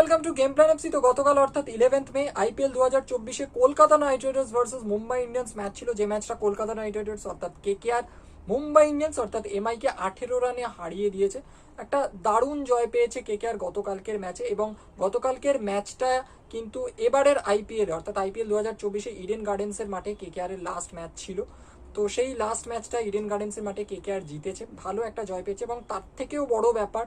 Welcome to game plan FC তো গতকাল অর্থাৎ ইলেভেন্থ মে আইপিএল দু হাজার চব্বিশে Kolkata Knight Riders versus Mumbai Indians match ছিল। যে ম্যাচটা কলকাতা নাইট রাইডার্স অর্থাৎ K K R Mumbai Indians অর্থাৎ এমআই কে আঠেরো রানে হারিয়ে দিয়েছে। একটা দারুণ জয় পেয়েছে কে কে আর গতকালকের ম্যাচে এবং গতকালকের ম্যাচটা কিন্তু এবারের আইপিএল অর্থাৎ আইপিএল দু হাজার চব্বিশে ইডেন গার্ডেন্সের মাঠে কে কে আর এর লাস্ট ম্যাচ ছিল। তো সেই লাস্ট ম্যাচটা ইডেন গার্ডেন্সের মাঠে কে কে আর জিতেছে। ভালো একটা জয় পেয়েছে এবং তার থেকেও বড় ব্যাপার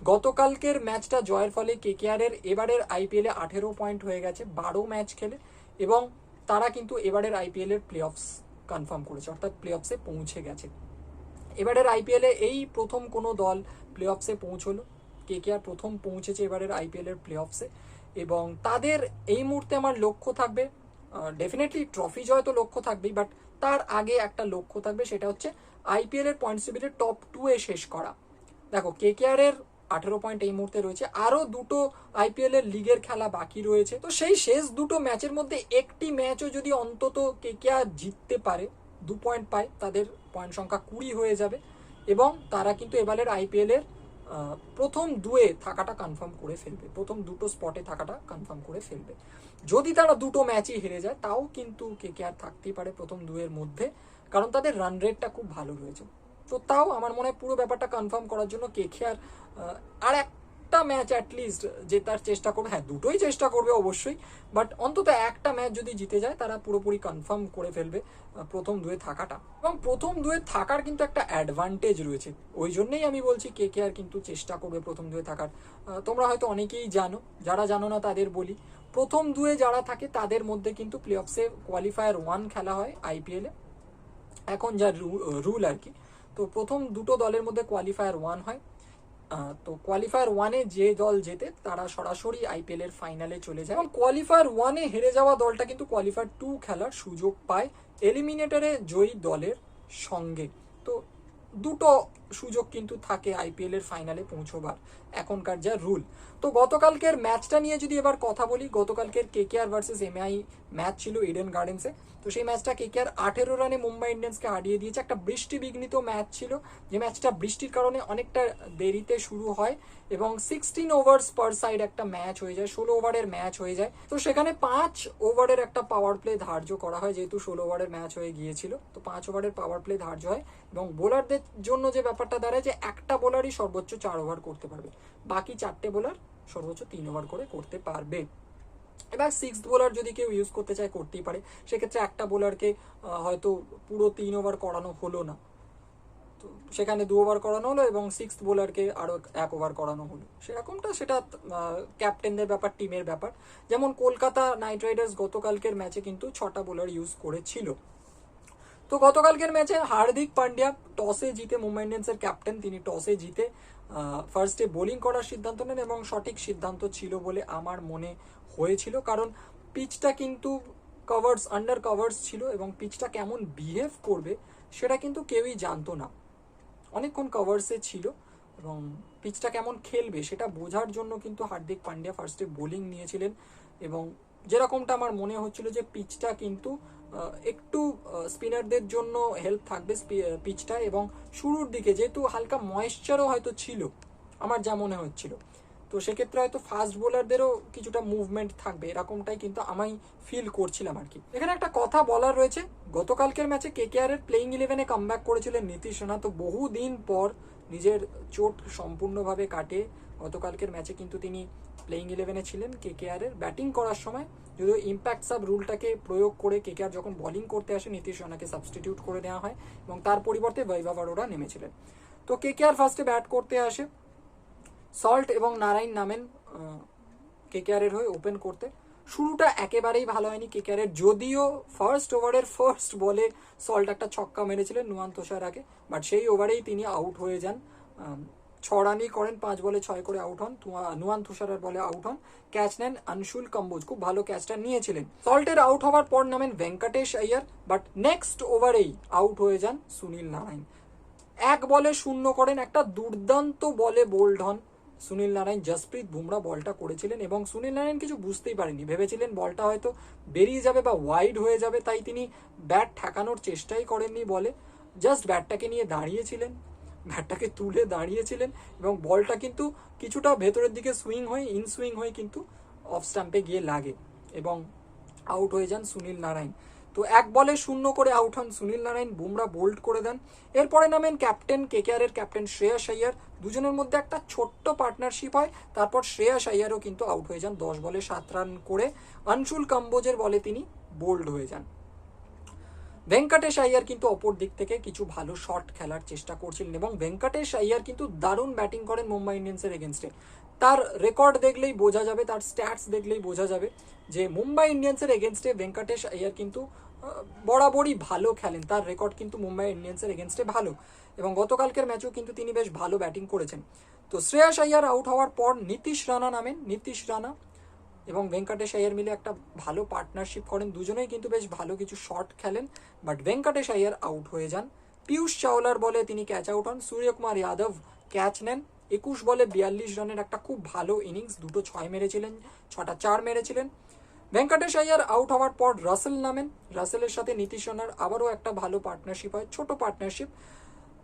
গতকালকের ম্যাচটা জয়ের ফলে কেকেআর এর এবারের আইপিএল আঠেরো পয়েন্ট হয়ে গেছে, বারো ম্যাচ খেলে এবং তারা কিন্তু এবারের আইপিএল এর প্লে অফস কনফার্ম করেছে, অর্থাৎ প্লে অফসে পৌঁছে গেছে। এবারের আইপিএল এই প্রথম কোনো দল প্লে অফসে পৌঁছলো, কেকেআর প্রথম পৌঁছেছে এবারের আইপিএল এর প্লে অফসে এবং তাদের এই মুহূর্তে আমার লক্ষ্য থাকবে ডেফিনেটলি ট্রফি জয় তো লক্ষ্য থাকবেই বাট তার আগে একটা লক্ষ্য থাকবে, সেটা হচ্ছে আইপিএল এর পয়েন্ট টেবিলের টপ টু এ শেষ করা। দেখো কেকেআর এর আঠেরো পয়েন্ট এই মুহূর্তে রয়েছে। আরও দুটো আইপিএল এর লিগের খেলা বাকি রয়েছে। তো সেই শেষ দুটো ম্যাচের মধ্যে একটি ম্যাচও যদি অন্তত কেকেআর জিততে পারে, দু পয়েন্ট পায়, তাদের পয়েন্ট সংখ্যা কুড়ি হয়ে যাবে এবং তারা কিন্তু এবারের আইপিএল এর প্রথম দুয়ে থাকাটা কনফার্ম করে ফেলবে। প্রথম দুটো স্পটে থাকাটা কনফার্ম করে ফেলবে। যদি তারা দুটো ম্যাচই হেরে যায়, তাও কিন্তু কেকেআর থাকতেই পারে প্রথম দুয়ের মধ্যে, কারণ তাদের রান রেটটা খুব ভালো রয়েছে। তো তাও আমার মনে হয় পুরো ব্যাপারটা কনফার্ম করার জন্য কেকেআর আর আর একটা ম্যাচ অ্যাটলিস্ট জেতার চেষ্টা করবে। হ্যাঁ দুটোই চেষ্টা করবে অবশ্যই বাট অন্তত একটা ম্যাচ যদি জিতে যায়, তারা পুরোপুরি কনফার্ম করে ফেলবে প্রথম দুয়ে থাকাটা। এবং প্রথম দুয়ে থাকার কিন্তু একটা অ্যাডভান্টেজ রয়েছে। ওই জন্যই আমি বলছি কে কে আর কিন্তু চেষ্টা করবে প্রথম দুয়ে থাকার। তোমরা হয়তো অনেকেই জানো, যারা জানো না তাদের বলি, প্রথম দুয়ে যারা থাকে তাদের মধ্যে কিন্তু প্লে অফসে কোয়ালিফায়ার ওয়ান খেলা হয় আইপিএলে এখন যা রুল আর কি তো প্রথম দুটো দলের মধ্যে কোয়ালিফায়ার ওয়ান হয়। তো কোয়ালিফায়ার ওয়ানে যে দল জেতে, তারা সরাসরি আইপিএল এর ফাইনালে চলে যায়। এবং কোয়ালিফায়ার ওয়ানে হেরে যাওয়া দলটা কিন্তু কোয়ালিফায়ার টু খেলার সুযোগ পায়। এলিমিনেটরে জয়ী দলের সঙ্গে। তো দুটো সুযোগ কিন্তু থাকে আইপিএল এর ফাইনালে পৌঁছবার, এখনকার যা রুল তো গতকালকের ম্যাচটা নিয়ে যদি এবার কথা বলি, গতকালকের কেকেআর ভার্সেস এমআই ম্যাচ ছিল ইডেন গার্ডেন্সে তো সেই ম্যাচটা কেকেআর আঠেরো রানে মুম্বাই ইন্ডিয়ান্সকে হারিয়ে দিয়েছে। একটা বৃষ্টি বিঘ্নিত ম্যাচ ছিল, যে ম্যাচটা বৃষ্টির কারণে অনেকটা দেরিতে শুরু হয় এবং সিক্সটিন ওভার্স পার সাইড একটা ম্যাচ হয়ে যায়, ষোলো ওভারের ম্যাচ হয়ে যায়। তো সেখানে পাঁচ ওভারের একটা পাওয়ার প্লে ধার্য করা হয়, যেহেতু ষোলো ওভারের ম্যাচ হয়ে গিয়েছিল। তো পাঁচ ওভারের পাওয়ার প্লে ধার্য হয় এবং বোলারদের জন্য যে ব্যাপারটা দাঁড়ায় যে একটা বোলারই সর্বোচ্চ চার ওভার করতে পারবে। বাকি চারটে বোলার সর্বোচ্চ তিন ওভার করে করতে পারবে। এবার সিক্স বোলার যদি কেউ ইউজ করতে চায়, করতেই পারে। সেক্ষেত্রে একটা বোলারকে হয়তো পুরো তিন ওভার করানো হলো না। তো সেখানে দু ওভার করানো হলো এবং সিক্স বোলারকে আরও এক ওভার করানো হলো। সেরকমটা সেটা ক্যাপ্টেনদের ব্যাপার টিমের ব্যাপার। যেমন কলকাতা নাইট রাইডার্স গতকালকের ম্যাচে কিন্তু ছটা বোলার ইউজ করেছিল। তো গতকালকের ম্যাচে হার্দিক পান্ডিয়া টসে জিতে মুম্বাই ইন্ডিয়ান্সের ক্যাপ্টেন, তিনি টসে জিতে ফার্স্টে বোলিং করার সিদ্ধান্ত নেন এবং সঠিক সিদ্ধান্ত ছিল বলে আমার মনে হয়েছিল। কারণ পিচটা কিন্তু কভার্স আন্ডার কভার্স ছিল এবং পিচটা কেমন বিহেভ করবে সেটা কিন্তু কেউই জানতো না। অনেকক্ষণ কভার্সে ছিল এবং পিচটা কেমন খেলবে সেটা বোঝার জন্য কিন্তু হার্দিক পান্ডিয়া ফার্স্টে বোলিং নিয়েছিলেন এবং যেরকমটা আমার মনে হচ্ছিল যে পিচটা কিন্তু একটু স্পিনারদের জন্য হেল্প থাকবে পিচটা এবং শুরুর দিকে যেহেতু হালকা ময়েশ্চারও হয়তো ছিল, আমার যা মনে হচ্ছিল। তো সেক্ষেত্রে হয়তো ফাস্ট বোলারদেরও কিছুটা মুভমেন্ট থাকবে, এরকমটাই কিন্তু আমি ফিল করছিলাম আর কি। এখানে একটা কথা বলার রয়েছে, গতকালকের ম্যাচে কেকেআর এর প্লেইং ইলেভেনে কামব্যাক করেছিলেন নীতিশ রানা। তো বহুদিন পর নিজের চোট সম্পূর্ণভাবে কাটে গতকালকের ম্যাচে কিন্তু তিনি প্লেইং ইলেভেনে ছিলেন। কেকেআর এর ব্যাটিং করার সময় যদিও ইম্প্যাক্ট সাব রুলটাকে প্রয়োগ করে কেকেআর যখন বলিং করতে আসে, নীতিশ রানাকে সাবস্টিটিউট করে দেওয়া হয় এবং তার পরিবর্তে বৈভব অরোরা নেমেছিলেন। তো কেকেআর ফার্স্টে ব্যাট করতে আসে। সল্ট এবং নারায়ণ নামেন কেকেআরের হয়ে ওপেন করতে। শুরুটা একেবারেই ভালো হয়নি কেকেআরের যদিও ফার্স্ট ওভারের ফার্স্ট বলে সল্ট একটা ছক্কা মেরেছিলেন নুয়ান তোষারাকে বাট সেই ওভারেই তিনি আউট হয়ে যান ছ রানই করেন, পাঁচ বলে ছয় করে আউট হন নুয়ান তুষারার বলে আউট হন। ক্যাচ নেন আনশুল কম্বোজ, খুব ভালো ক্যাচটা নিয়েছিলেন। সল্টের আউট হওয়ার পর নামেন ভেঙ্কটেশ আইয়ার বাট নেক্সট ওভারেই আউট হয়ে যান সুনীল নারায়ণ। এক বলে শূন্য করেন একটা দুর্দান্ত বলে বোল্ড হন সুনীল নারায়ণ। জসপ্রীত বুমরা বলটা করেছিলেন এবং সুনীল নারায়ণ কিছু বুঝতেই পারেনি ভেবেছিলেন বলটা হয়তো বেরিয়ে যাবে বা ওয়াইড হয়ে যাবে, তাই তিনি ব্যাট ঠেকানোর চেষ্টাই করেননি বলে। জাস্ট ব্যাটটাকে নিয়ে দাঁড়িয়েছিলেন। ব্যাটটাকে তুলে দাঁড়িয়েছিলেন এবং বলটা কিন্তু কিছুটা ভেতরের দিকে সুইং হয়ে, ইন সুইং হয়ে কিন্তু অফ স্টাম্পে গিয়ে লাগে এবং আউট হয়ে যান সুনীল নারায়ণ। তো এক বলে শূন্য করে আউট হন সুনীল নারায়ণ, বুমরা বোল্ড করে দেন। এরপরে নামেন ক্যাপ্টেন কেকেআরের ক্যাপ্টেন শ্রেয়াস আইয়ার। দুজনের মধ্যে একটা ছোট্ট পার্টনারশিপ হয়, তারপর শ্রেয়াস আইয়ারও কিন্তু আউট হয়ে যান দশ বলে সাত রান করে। আনশুল কাম্বোজের বলে তিনি বোল্ড হয়ে যান। ভেঙ্কটেশ আইয়ার কিন্তু অপর দিক থেকে কিছু ভালো শট খেলার চেষ্টা করছিলেন এবং ভেঙ্কটেশ আইয়ার কিন্তু দারুণ ব্যাটিং করেন মুম্বাই ইন্ডিয়ান্সের এগেনস্টে তার রেকর্ড দেখলেই বোঝা যাবে, তার স্ট্যাটস দেখলেই বোঝা যাবে যে মুম্বাই ইন্ডিয়ান্সের এগেনস্টে ভেঙ্কটেশ আইয়ার কিন্তু বরাবরই ভালো খেলেন। তার রেকর্ড কিন্তু মুম্বাই ইন্ডিয়ান্সের এগেনস্টে ভালো এবং গতকালকের ম্যাচেও কিন্তু তিনি বেশ ভালো ব্যাটিং করেছেন। তো শ্রেয়াস আইয়ার আউট হওয়ার পর নীতিশ রানা নামেন। নীতিশ রানা এবং ভেঙ্কটেশ আইয়ার মিলে একটা ভালো পার্টনারশিপ করেন। দুজনেই কিন্তু বেশ ভালো কিছু শট খেলেন বাট ভেঙ্কটেশ আইয়ার আউট হয়ে যান। পিয়ুষ চাওলার বলে তিনি ক্যাচ আউট হন, সূর্যকুমার যাদব ক্যাচ নেন। একুশ বলে বিয়াল্লিশ রানের একটা খুব ভালো ইনিংস দুটো ছয় মেরেছিলেন, ছটা চার মেরেছিলেন। ভেঙ্কটেশ আইয়ার আউট হওয়ার পর রাসেল নামেন। রাসেলের সাথে নীতিশ রানার আবারও একটা ভালো পার্টনারশিপ হয়, ছোট পার্টনারশিপ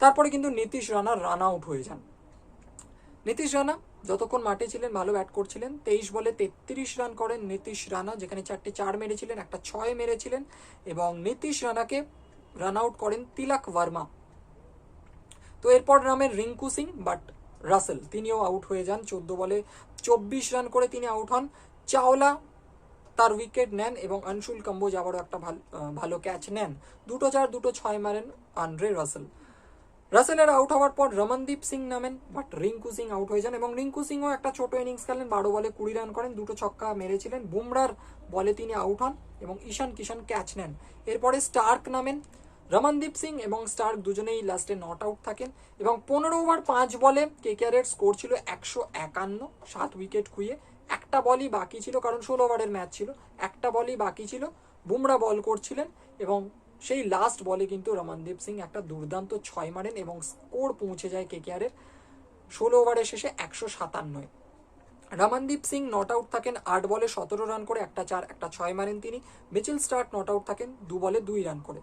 তারপরে কিন্তু নীতিশ রানা রান আউট হয়ে যান। নীতিশ রানা যতক্ষণ মাঠে ছিলেন, ভালো ব্যাট করছিলেন। তেইশ বলে তেত্রিশ রান করেন নীতিশ রানা, যেখানে চারটে চার মেরেছিলেন, একটা ছয় মেরেছিলেন এবং নীতিশ রানাকে রান আউট করেন তিলক ভার্মা। তো এরপর নামের রিঙ্কু সিং বাট রাসেল, তিনিও আউট হয়ে যান। চোদ্দ বলে চব্বিশ রান করে তিনি আউট হন। চাওলা তার উইকেট নেন এবং আনশুল কম্বোজ আবারও একটা ভালো ভালো ক্যাচ নেন। দুটো চার, দুটো ছয় মারেন আন্দ্রে রাসেল। রাসেলের আউট হওয়ার পর রমনদীপ সিং নামেন বাট রিঙ্কু সিং আউট হয়ে যান এবং রিঙ্কু সিংও একটা ছোট ইনিংস খেলেন বারো বলে কুড়ি রান করেন, দুটো ছক্কা মেরেছিলেন। বুমরার বলে তিনি আউট হন এবং ঈশান কিষান ক্যাচ নেন। এরপরে স্টার্ক নামেন, রমনদীপ সিং এবং স্টার্ক দুজনেই লাস্টে নট আউট থাকেন এবং পনেরো ওভার পাঁচ বলে কেকেআরের স্কোর ছিল একশো একান্ন, সাত উইকেট খুইয়ে। একটা বলই বাকি ছিল, কারণ ষোলো ওভারের ম্যাচ ছিল। একটা বলই বাকি ছিল, বুমরা বল করছিলেন এবং সেই লাস্ট বলে কিন্তু রমানদীপ সিং একটা দুর্দান্ত ছয় মারেন এবং স্কোর পৌঁছে যায় কেকেআরের ষোলো ওভারের শেষে একশো সাতান্নয় রমনদীপ সিং নট আউট থাকেন আট বলে সতেরো রান করে একটা চার, একটা ছয় মারেন তিনি। মিচেল স্টার্ট নট আউট থাকেন দু বলে দুই রান করে।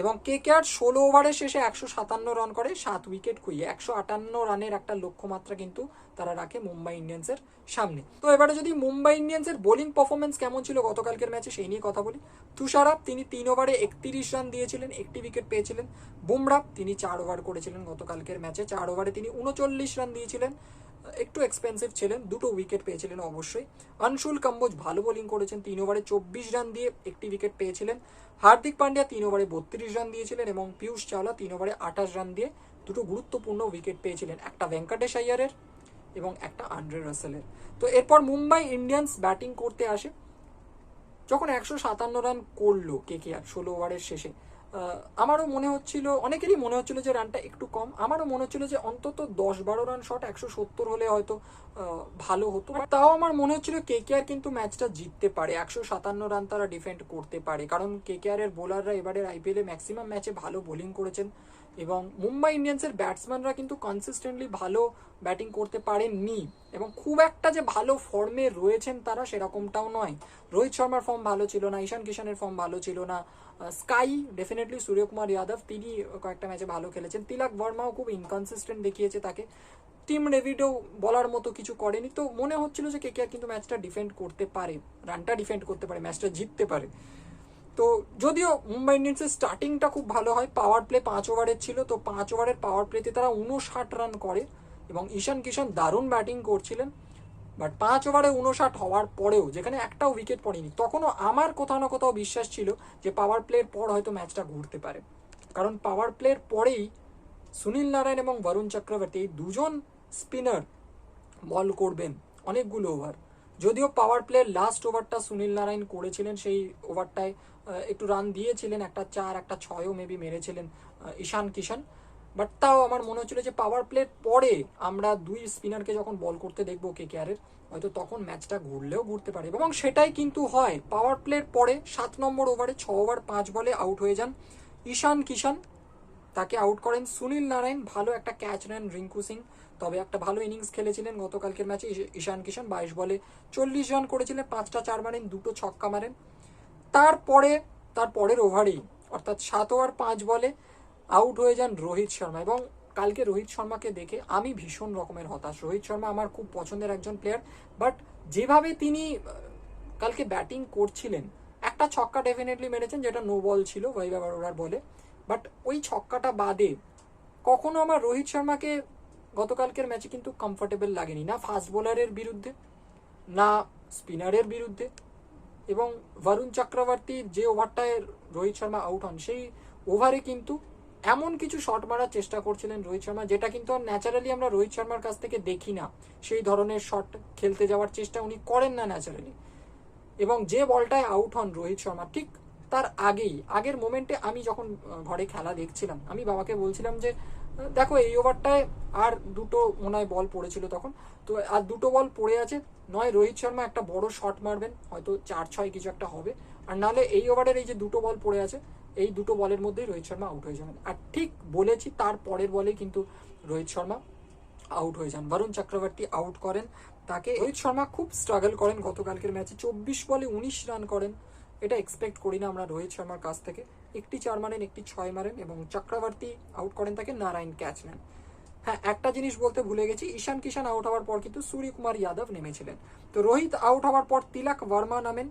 এবং কে কে আর ষোলো ওভারের শেষে একশো সাতান্ন রান করে, সাত উইকেট খুইয়ে একশো আটান্ন রানের একটা লক্ষ্যমাত্রা কিন্তু তারা রাখে মুম্বাই ইন্ডিয়ান্সের সামনে। তো এবারে যদি মুম্বাই ইন্ডিয়ান্সের বোলিং পারফরমেন্স কেমন ছিল গতকালকের ম্যাচে সেই নিয়ে কথা বলি। তুষারাপ তিনি তিন ওভারে একত্রিশ রান দিয়েছিলেন, একটি উইকেট পেয়েছিলেন। বুমরা তিনি চার ওভার করেছিলেন গতকালকের ম্যাচে চার ওভারে তিনি উনচল্লিশ রান দিয়েছিলেন। একটু এক্সপেন্সিভ ছিলেন, দুটো উইকেট পেয়েছিলেন অবশ্যই। আনশুল কাম্বোজ ভালো বোলিং করেছেন, তিন ওভারে চব্বিশ রান দিয়ে একটি উইকেট পেয়েছিলেন। হার্দিক পান্ডিয়া তিন ওভারে বত্রিশ রান দিয়েছিলেন এবং পিয়ুষ চাওলা তিন ওভারে আঠাশ রান দিয়ে দুটো গুরুত্বপূর্ণ উইকেট পেয়েছিলেন, একটা ভেঙ্কটেশ আইয়ারের এবং একটা আন্ড্রে রাসেলের। তো এরপর মুম্বাই ইন্ডিয়ান্স ব্যাটিং করতে আসে। যখন একশো সাতান্ন রান করল কে কে আর ষোলো ওভারের শেষে আমারও মনে হচ্ছিল, অনেকেরই মনে হচ্ছিল যে রানটা একটু কম। আমারও মনে হচ্ছিল যে অন্তত দশ বারো রান শট একশো সত্তর হলে হয়তো ভালো হতো। তাও আমার মনে হচ্ছিল কে কে আর কিন্তু ম্যাচটা জিততে পারে। একশো সাতান্ন রান তারা ডিফেন্ড করতে পারে। কারণ কে কে আর বোলাররা এবারের আইপিএলে ম্যাক্সিমাম ম্যাচে ভালো বোলিং করেছেন এবং মুম্বাই ইন্ডিয়ান্সের ব্যাটসম্যানরা কিন্তু কনসিস্টেন্টলি ভালো ব্যাটিং করতে পারেননি। এবং খুব একটা যে ভালো ফর্মে রয়েছেন তারা সেরকমটাও নয়। রোহিত শর্মার ফর্ম ভালো ছিল না, ঈশান কিষানের ফর্ম ভালো ছিল না। স্কাই ডেফিনেটলি সূর্যকুমার যাদব তিনি কয়েকটা ম্যাচে ভালো খেলেছেন। তিলক বর্মাও খুব ইনকনসিস্টেন্ট দেখিয়েছে তাকে। টিম ডেভিডও বলার মতো কিছু করেনি। তো মনে হচ্ছিল যে কেকেআর কিন্তু ম্যাচটা ডিফেন্ড করতে পারে রানটা ডিফেন্ড করতে পারে ম্যাচটা জিততে পারে। তো যদিও মুম্বাই ইন্ডিয়ান্সের স্টার্টিংটা খুব ভালো হয় পাওয়ার প্লে পাঁচ ওভারের ছিল, তো পাঁচ ওভারের পাওয়ার প্লেতে তারা উনষাট রান করে এবং ঈশান কিষান দারুণ ব্যাটিং করছিলেন। বাট পাঁচ ওভারে উনষাট হওয়ার পরেও, যেখানে একটাও উইকেট পড়েনি, তখনও আমার কোথাও না কোথাও বিশ্বাস ছিল যে পাওয়ার প্লের পর হয়তো ম্যাচটা ঘুরতে পারে। কারণ পাওয়ার প্লের পরেই সুনীল নারায়ণ এবং বরুণ চক্রবর্তী দুজন স্পিনার বল করবেন অনেকগুলো ওভার যদিও পাওয়ার প্লের লাস্ট ওভারটা সুনীল নারায়ণ করেছিলেন, সেই ওভারটায় একটু রান দিয়েছিলেন, একটা চার, একটা ছয়ও মেবি মেরেছিলেন ঈশান কিষান বাট তাও আমার মনে হচ্ছিল যে পাওয়ার প্লের পরে আমরা দুই স্পিনারকে যখন বল করতে দেখব কে কেয়ারের হয়তো তখন ম্যাচটা ঘুরলেও ঘুরতে পারে। এবং সেটাই কিন্তু হয় পাওয়ার প্লের পরে সাত নম্বর ওভারে ছ ওভার পাঁচ বলে আউট হয়ে যান ঈশান কিষান। তাকে আউট করেন সুনীল নারায়ণ। ভালো একটা ক্যাচ নেন রিঙ্কু সিং। তবে একটা ভালো ইনিংস খেলেছিলেন গতকালকের ম্যাচে ঈশ- ঈশান কিষান। বাইশ বলে চল্লিশ রান করেছিলেন, পাঁচটা চার মারেন, দুটো ছক্কা মারেন। তারপরে, তার পরের ওভারেই অর্থাৎ সাত ওভার পাঁচ বলে আউট হয়ে যান রোহিত শর্মা এবং কালকে রোহিত শর্মাকে দেখে আমি ভীষণ রকমের হতাশ। রোহিত শর্মা আমার খুব পছন্দের একজন প্লেয়ার বাট যেভাবে তিনি কালকে ব্যাটিং করছিলেন, একটা ছক্কা ডেফিনেটলি মেরেছেন, যেটা নো বল ছিল বৈভব অরোরার বলে। বাট ওই ছক্কাটা বাদে কখনো আমার রোহিত শর্মাকে গতকালকের ম্যাচে কিন্তু কমফোর্টেবল লাগেনি। না ফাস্ট বোলারের বিরুদ্ধে, না স্পিনারের বিরুদ্ধে এবং বরুণ চক্রবর্তীর যে ওভারটায় রোহিত শর্মা আউট হন, সেই ওভারে কিন্তু এমন কিছু শট মারার চেষ্টা করছিলেন রোহিত শর্মা, যেটা কিন্তু ন্যাচারালি আমরা রোহিত শর্মার কাছ থেকে দেখি না। সেই ধরনের শট খেলতে যাওয়ার চেষ্টা উনি করেন না ন্যাচারালি এবং যে বলটায় আউট হন রোহিত শর্মা, ঠিক তার আগেই, আগের মোমেন্টে আমি যখন ঘরে খেলা দেখছিলাম, আমি বাবাকে বলছিলাম যে দেখো এই ওভারটায় আর দুটো মনে হয় বল পড়েছিল তখন। তো আর দুটো বল পড়ে আছে, নয় রোহিত শর্মা একটা বড় শট মারবেন, হয়তো চার ছয় কিছু একটা হবে। আর নাহলে এই ওভারের এই যে দুটো বল পড়ে আছে এই দুটো বলের মধ্যেই রোহিত শর্মা আউট হয়ে যাবেন আর ঠিক বলেছি, তার পরের বলে কিন্তু রোহিত শর্মা আউট হয়ে যান। বরুণ চক্রবর্তী আউট করেন। তাকে রোহিত শর্মা খুব স্ট্রাগল করেন গতকালকের ম্যাচে চব্বিশ বলে উনিশ রান করেন। এটা এক্সপেক্ট করি না আমরা রোহিত শর্মার কাছ থেকে। একটি চার মারেন, একটি ছয় মারেন এবং চক্রবর্তী আউট করেন তাকে নারায়ণ ক্যাচ নেন হ্যাঁ একটা জিনিস বলতে ভুলে গেছি, ঈশান কিষান আউট হওয়ার পর কিন্তু সূর্যকুমার যাদব নেমেছিলেন। তো রোহিত আউট হওয়ার পর তিলক বর্মা নামেন।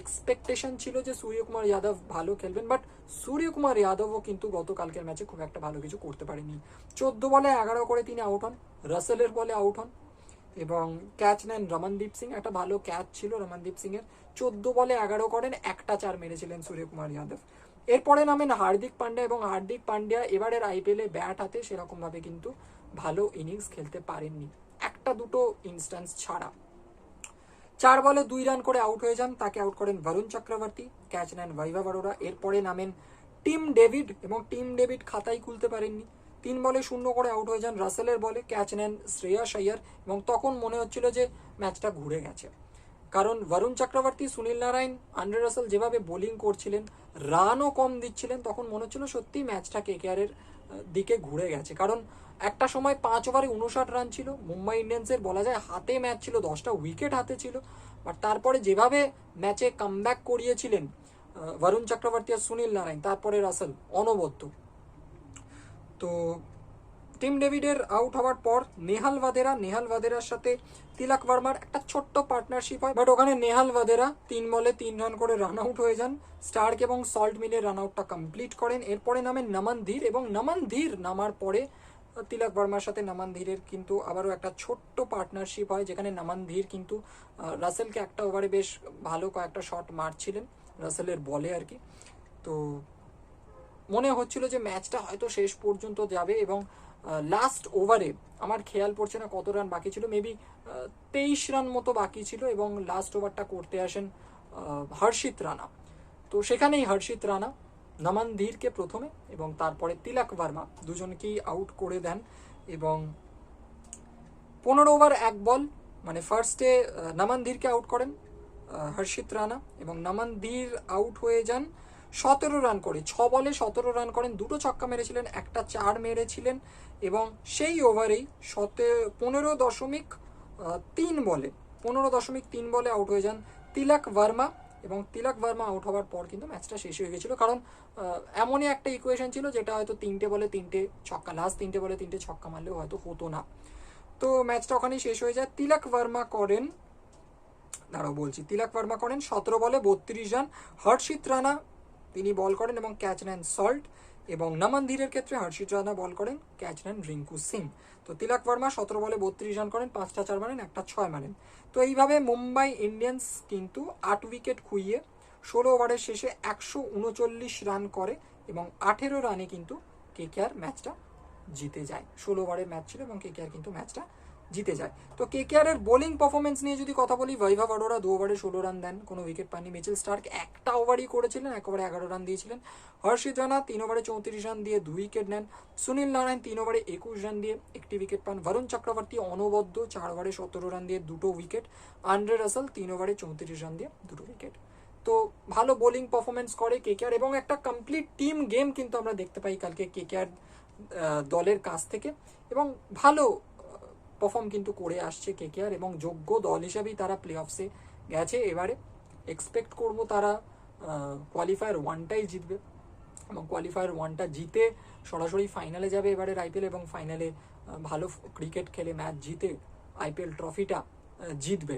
এক্সপেকটেশন ছিল যে সূর্যকুমার যাদব ভালো খেলবেন বাট সূর্যকুমার যাদবও কিন্তু গতকালকের ম্যাচে খুব একটা ভালো কিছু করতে পারেনি। চোদ্দ বলে এগারো করে তিনি আউট হন, রাসেলের বলে আউট হন, এবং ক্যাচ নেন রমনদীপ সিং। একটা ভালো ক্যাচ ছিল রমনদীপ সিং এর চোদ্দ বলে এগারো করেন, একটা চার মেরেছিলেন সূর্যকুমার যাদব। এরপরে নামেন হার্দিক পান্ডিয়া এবং হার্দিক পান্ডিয়া এবারের আইপিএলে ব্যাট হাতে সেরকম ভাবে কিন্তু ভালো ইনিংস খেলতে পারেননি। একটা দুটো ইনস্ট্যান্স ছাড়া। চার বলে দুই রান করে আউট হয়ে যান। তাকে আউট করেন বরুণ চক্রবর্তী ক্যাচ নেন বৈভব অরোরা এরপরে নামেন টিম ডেভিড এবং টিম ডেভিড খাতাই খুলতে পারেননি। তিন বলে শূন্য করে আউট হয়ে যান রাসেলের বলে ক্যাচ নেন শ্রেয়াস আইয়ার এবং তখন মনে হচ্ছিল যে ম্যাচটা ঘুরে গেছে। কারণ বরুণ চক্রবর্তী সুনীল নারায়ণ আন্ড্রে রাসেল যেভাবে বোলিং করছিলেন রানও কম দিচ্ছিলেন, তখন মনে হচ্ছিল সত্যি ম্যাচটা কেকেআরের দিকে ঘুরে গেছে। কারণ একটা সময় পাঁচ ওভারে উনষাট রান ছিল। মুম্বাই ইন্ডিয়ান্সের বলা যায় হাতে ম্যাচ ছিল, দশটা উইকেট হাতে ছিল। বাট তারপরে যেভাবে ম্যাচে কামব্যাক করিয়েছিলেন বরুণ চক্রবর্তী আর সুনীল নারায়ণ তারপরে রাসেল অনবদ্য। তো টিম ডেভিডের আউট হওয়ার পর নেহাল ভাদেরা, নেহাল ভাদেরার সাথে তিলক ভার্মার একটা ছোট্ট পার্টনারশিপ হয়। বাট ওখানে নেহাল ভাদেরা তিন বলে তিন রান করে রান আউট হয়ে যান। স্টার্ক এবং সল্ট মিলে রান আউটটা কমপ্লিট করেন। এরপরে নামেন নমন ধীর এবং নমন ধীর নামার পরে তিলক বর্মার সাথে নমন ধীরের কিন্তু আবারও একটা ছোট্ট পার্টনারশিপ হয়, যেখানে নমন ধীর কিন্তু রাসেলকে একটা ওভারে বেশ ভালো কয়েকটা শট মারছিলেন, রাসেলের বলে আর কি। তো মনে হচ্ছিল যে ম্যাচটা হয়তো শেষ পর্যন্ত যাবে এবং লাস্ট ওভারে আমার খেয়াল পড়ছে না কত রান বাকি ছিল মেবি তেইশ রান মতো বাকি ছিল এবং লাস্ট ওভারটা করতে আসেন হর্ষিত রানা। তো সেখানেই হর্ষিত রানা নমন ধীরকে প্রথমে এবং তারপরে তিলক ভার্মা দুজনকেই আউট করে দেন এবং পনেরো ওভার এক বল মানে ফার্স্টে নমন ধীরকে আউট করেন হর্ষিত রানা এবং নমন ধীর আউট হয়ে যান সতেরো রান করে। ছ বলে সতেরো রান করেন, দুটো ছক্কা মেরেছিলেন, একটা চার মেরেছিলেন এবং সেই ওভারেই সতে, পনেরো দশমিক তিন বলে, পনেরো দশমিক তিন বলে আউট হয়ে যান তিলক ভার্মা এবং তিলক ভার্মা আউট হওয়ার পর কিন্তু ম্যাচটা শেষ হয়ে গেছিল। কারণ এমনই একটা ইকুয়েশন ছিল যেটা হয়তো তিনটে বলে তিনটে ছক্কা লাস্ট তিনটে বলে তিনটে ছক্কা মারলেও হয়তো হতো না। তো ম্যাচটা ওখানেই শেষ হয়ে যায়। তিলক ভার্মা করেন, দাঁড়াও বলছি, তিলক ভার্মা করেন সতেরো বলে বত্রিশ রান। হর্ষিত রানা, তিনি বল করেন এবং ক্যাচ নেন সল্ট এবং নমন ধীরের ক্ষেত্রে হর্ষিত রানা বল করেন, ক্যাচ নেন রিঙ্কু সিং। তো তিলক ভার্মা সতেরো বলে বত্রিশ রান করেন, পাঁচটা চার মারেন, একটা ছয় মারেন। তো এইভাবে মুম্বাই ইন্ডিয়ান্স কিন্তু আট উইকেট খুইয়ে ষোলো ওভারের শেষে একশো উনচল্লিশ রান করে এবং আঠেরো রানে কিন্তু কেকেআর ম্যাচটা জিতে যায়। ষোলো ওভারের ম্যাচ ছিল এবং কেকেআর কিন্তু ম্যাচটা জিতে যায়। তো কেকেআর এর বোলিং পারফরমেন্স নিয়ে যদি কথা বলি বৈভব অরোরা দু ওভারে ষোলো রান দেন, কোনো উইকেট পাননি। মিচেল স্টার্ক একটা ওভারই করেছিলেন এক ওভারে এগারো রান দিয়েছিলেন। হর্ষিত রানা তিন ওভারে চৌত্রিশ রান দিয়ে দুই উইকেট নেন। সুনীল নারায়ণ তিন ওভারে একুশ রান দিয়ে একটি উইকেট পান। বরুণ চক্রবর্তী অনবদ্য চার ওভারে সতেরো রান দিয়ে দুটো উইকেট আন্ড্রে রাসেল তিন ওভারে চৌত্রিশ রান দিয়ে দুটো উইকেট তো ভালো বোলিং পারফরমেন্স করে কেকেআর এবং একটা কমপ্লিট টিম গেম কিন্তু আমরা দেখতে পাই কালকে কেকেআর দলের কাছ থেকে। এবং ভালো পারফর্ম কিন্তু করে আসছে কে কেকেআর এবং যোগ্য দল হিসাবেই তারা প্লে অফসে গেছে। এবারে এক্সপেক্ট করব তারা কোয়ালিফায়ার ওয়ানটাই জিতবে এবং কোয়ালিফায়ার ওয়ানটা জিতে সরাসরি ফাইনালে যাবে এবারের আইপিএল এবং ফাইনালে ভালো ক্রিকেট খেলে ম্যাচ জিতে আইপিএল ট্রফিটা জিতবে।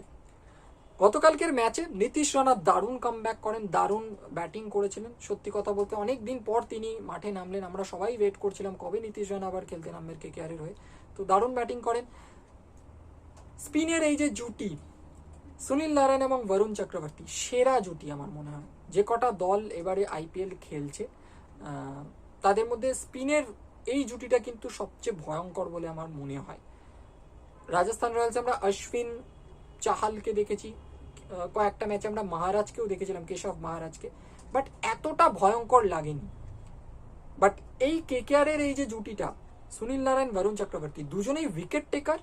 গতকালকের ম্যাচে নীতিশ রানা দারুণ কাম করেন, দারুণ ব্যাটিং করেছিলেন। সত্যি কথা বলতে অনেক দিন পর তিনি মাঠে নামলেন। আমরা সবাই ওয়েট করছিলাম কবে নীতিশ রানা আবার খেলতে নামবেন কে কেয়ারের হয়ে। তো দারুণ ব্যাটিং করেন। স্পিনের এই যে জুটি, সুনীল নারায়ণ এবং বরুণ চক্রবর্তী, সেরা জুটি আমার মনে হয়। যে কটা দল এবারে আইপিএল খেলছে তাদের মধ্যে স্পিনের এই জুটিটা কিন্তু সবচেয়ে ভয়ঙ্কর বলে আমার মনে হয়। রাজস্থান রয়্যালস আমরা অশ্বিন চাহালকে দেখেছি কয়েকটা ম্যাচে আমরা মহারাজকেও দেখেছিলাম, কেশব মহারাজকে। বাট এতটা ভয়ঙ্কর লাগেনি। বাট এই কেকেআরের এই যে জুটিটা, সুনীল নারায়ণ, বরুণ চক্রবর্তী, দুজনেই উইকেট টেকার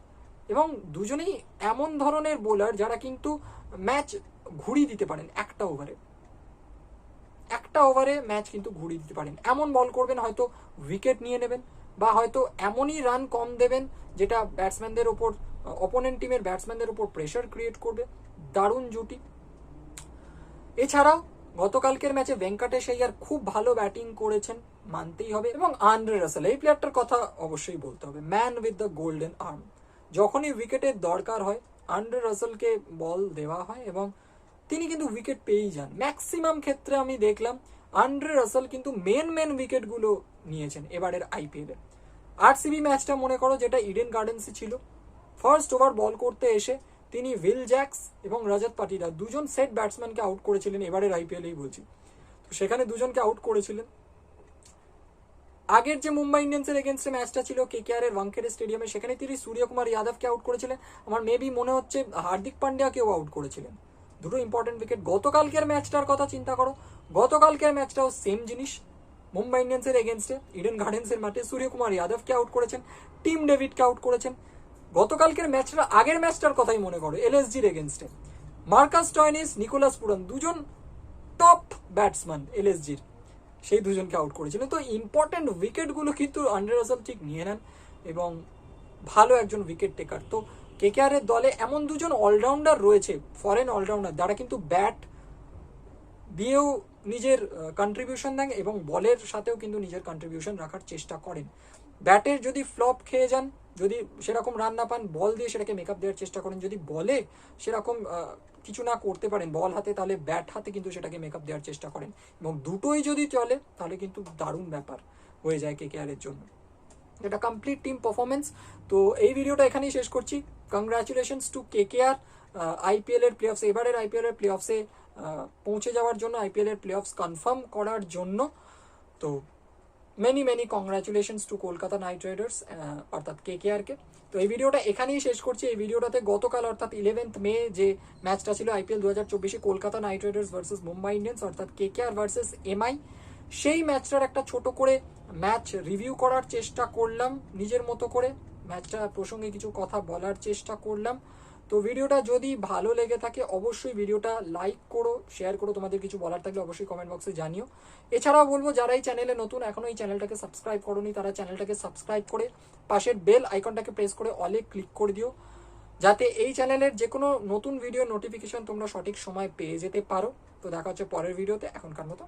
এবং দুজনেই এমন ধরনের বোলার যারা কিন্তু ম্যাচ ঘুরিয়ে দিতে পারেন একটা ওভারে একটা ওভারে ম্যাচ কিন্তু ঘুরিয়ে দিতে পারেন। এমন বল করবেন হয়তো উইকেট নিয়ে নেবেন বা হয়তো এমনই রান কম দেবেন যেটা ব্যাটসম্যানদের ওপর অপোনেন্ট টিমের ব্যাটসম্যানদের ওপর প্রেশার ক্রিয়েট করবে। দারুণ জুটি। এছাড়াও গতকালকের ম্যাচে ভেঙ্কটেশ আইয়ার খুব ভালো ব্যাটিং করেছেন, মানতেই হবে। এবং আন্দ্রে রাসেল, এই প্লেয়ারটার কথা অবশ্যই বলতে হবে। Man with the golden arm যখনই উইকেটের দরকার হয় আন্দ্রে রাসেলকে বল দেওয়া হয় এবং তিনি কিন্তু উইকেট পেয়েই যান। ম্যাক্সিমাম ক্ষেত্রে আমি দেখলাম আন্ড্রে রাসেল কিন্তু মেন মেন উইকেটগুলো নিয়েছেন এবারের আইপিএলে আরসিবি ম্যাচটা মনে করো যেটা ইডেন গার্ডেন্সে ছিল। ফার্স্ট ওভার বল করতে এসে তিনি উইল জ্যাক্স এবং রজত পাটিরা দুজন সেট ব্যাটসম্যানকে আউট করেছিলেন এবারের আইপিএলেই বলছি। তো সেখানে দুজনকে আউট করেছিলেন। আগের যে মুম্বাই ইন্ডিয়ান্সের এগেনস্টে ম্যাচটা ছিল কে কেকেআর এর ওয়াংখেড়ে স্টেডিয়ামে সেখানে তিনি সূর্যকুমার যাদবকে আউট করেছিলেন। আমার মেবি মনে হচ্ছে হার্দিক পান্ডিয়াকেও আউট করেছিলেন। দুটো ইম্পর্টেন্ট উইকেট গতকালকের ম্যাচটার কথা চিন্তা করো। গতকালকের ম্যাচটাও সেম জিনিস। মুম্বাই ইন্ডিয়ান্সের এগেনস্টে ইডেন গার্ডেন্সের মাঠে সূর্যকুমার যাদবকে আউট করেছেন টিম ডেভিডকে আউট করেছেন। গতকালকের ম্যাচটা আগের ম্যাচটার কথাই মনে করো এলএসজির এগেনস্টে মার্কাস টয়নিস, নিকোলাস পুরান, দুজন টপ ব্যাটসম্যান এলএসজির সেই দুজনকে আউট করেছিলেন। তো ইম্পর্ট্যান্ট উইকেটগুলো কিন্তু আন্ডার আসাম ঠিক নিয়ে নেন এবং ভালো একজন উইকেট টেকার তো কেকেআরের দলে এমন দুজন অলরাউন্ডার রয়েছে ফরেন অলরাউন্ডার যারা কিন্তু ব্যাট দিয়েও নিজের কন্ট্রিবিউশন দেন এবং বলের সাথেও কিন্তু নিজের কন্ট্রিবিউশন রাখার চেষ্টা করেন। ব্যাটের যদি ফ্লপ খেয়ে যান, যদি সেরকম রান না পান বল দিয়ে সেটাকে মেকআপ দেওয়ার চেষ্টা করেন। যদি বলে সেরকম কিছু না করতে পারেন বল হাতে, তাহলে ব্যাট হাতে কিন্তু সেটাকে মেকআপ দেওয়ার চেষ্টা করেন। এবং দুটোই যদি চলে, তাহলে কিন্তু দারুণ ব্যাপার হয়ে যায় কে এর জন্য। এটা কমপ্লিট টিম পারফরমেন্স তো এই ভিডিওটা এখানেই শেষ করছি। Congratulations to K K R IPL এর প্লে অফস এবারের আইপিএল এর প্লে অফসে পৌঁছে যাওয়ার জন্য আইপিএল এর প্লে অফস কনফার্ম করার জন্য। তো many many congratulations to Kolkata Knight Riders অর্থাৎ কে কে। আরকে তো এই ভিডিওটা এখানেই শেষ করছি। এই ভিডিওটাতে গতকাল, অর্থাৎ ইলেভেন্থ মে যে ম্যাচটা ছিল আইপিএল দু হাজার চব্বিশে Kolkata Knight Riders versus Mumbai Indians অর্থাৎ কে কে আর ভার্সেস এমআই সেই ম্যাচটার একটা ছোট করে ম্যাচ রিভিউ করার চেষ্টা করলাম, নিজের মতো করে। ম্যাচটা প্রসঙ্গে কিছু কথা বলার চেষ্টা করলাম। তো ভিডিওটা যদি ভালো লেগে থাকে, অবশ্যই ভিডিওটা লাইক করো শেয়ার করো। তোমাদের কিছু বলার থাকলে অবশ্যই কমেন্ট বক্সে জানিও। এছাড়াও বলব, যারা এই চ্যানেলে নতুন, এখনও এই চ্যানেলটাকে সাবস্ক্রাইব করোনি, তারা চ্যানেলটাকে সাবস্ক্রাইব করে পাশের বেল আইকনটাকে প্রেস করে অলে ক্লিক করে দিও। যাতে এই চ্যানেলের যে কোনো নতুন ভিডিও নোটিফিকেশন তোমরা সঠিক সময় পেয়ে যেতে পারো। তো দেখা হচ্ছে পরের ভিডিওতে এখনকার মতো।